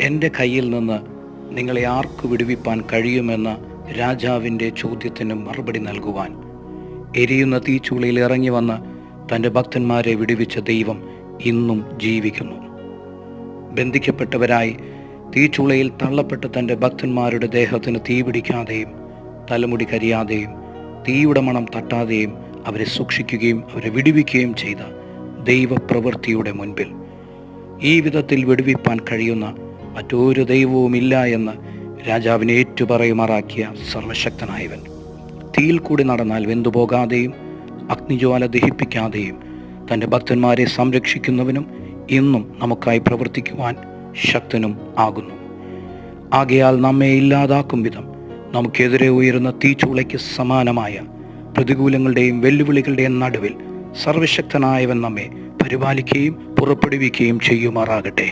എന്റെ കയ്യിൽ നിന്ന് നിങ്ങളെ ആർക്ക് വിടുവിപ്പാൻ കഴിയുമെന്ന രാജാവിന്റെ ചോദ്യത്തിന് മറുപടി നൽകുവാൻ. എരിയുന്ന തീച്ചുളിയിൽ ഇറങ്ങി വന്ന് തന്റെ ഭക്തന്മാരെ വിടുവിച്ച ദൈവം ഇന്നും ജീവിക്കുന്നു. ബന്ധിക്കപ്പെട്ടവരായി തീച്ചുളയിൽ തള്ളപ്പെട്ട തന്റെ ഭക്തന്മാരുടെ ദേഹത്തിന് തീ പിടിക്കാതെയും തലമുടി കരിയാതെയും തീയുടെ മണം തട്ടാതെയും അവരെ സൂക്ഷിക്കുകയും അവരെ വിടുവിക്കുകയും ചെയ്ത ദൈവപ്രവൃത്തിയുടെ മുൻപിൽ ഈ വിധത്തിൽ വിടുവിപ്പാൻ കഴിയുന്ന മറ്റൊരു ദൈവവുമില്ല എന്ന് രാജാവിനെ ഏറ്റുപറയുമാറാക്കിയ സർവശക്തനായവൻ. തീയിൽ കൂടി നടന്നാൽ വെന്തുപോകാതെയും അഗ്നിജ്വാല ദഹിപ്പിക്കാതെയും തന്റെ ഭക്തന്മാരെ സംരക്ഷിക്കുന്നവനും ഇന്നും നമുക്കായി പ്രവർത്തിക്കുവാൻ ശക്തനും ആകുന്നു. ആകയാൽ നമ്മെ ഇല്ലാതാക്കും വിധം നമുക്കെതിരെ ഉയരുന്ന തീച്ചൂളയ്ക്ക് സമാനമായ പ്രതികൂലങ്ങളുടെയും വെല്ലുവിളികളുടെയും നടുവിൽ സർവശക്തനായവൻ നമ്മെ പരിപാലിക്കുകയും പുറപ്പെടുവിക്കുകയും ചെയ്യുമാറാകട്ടെ.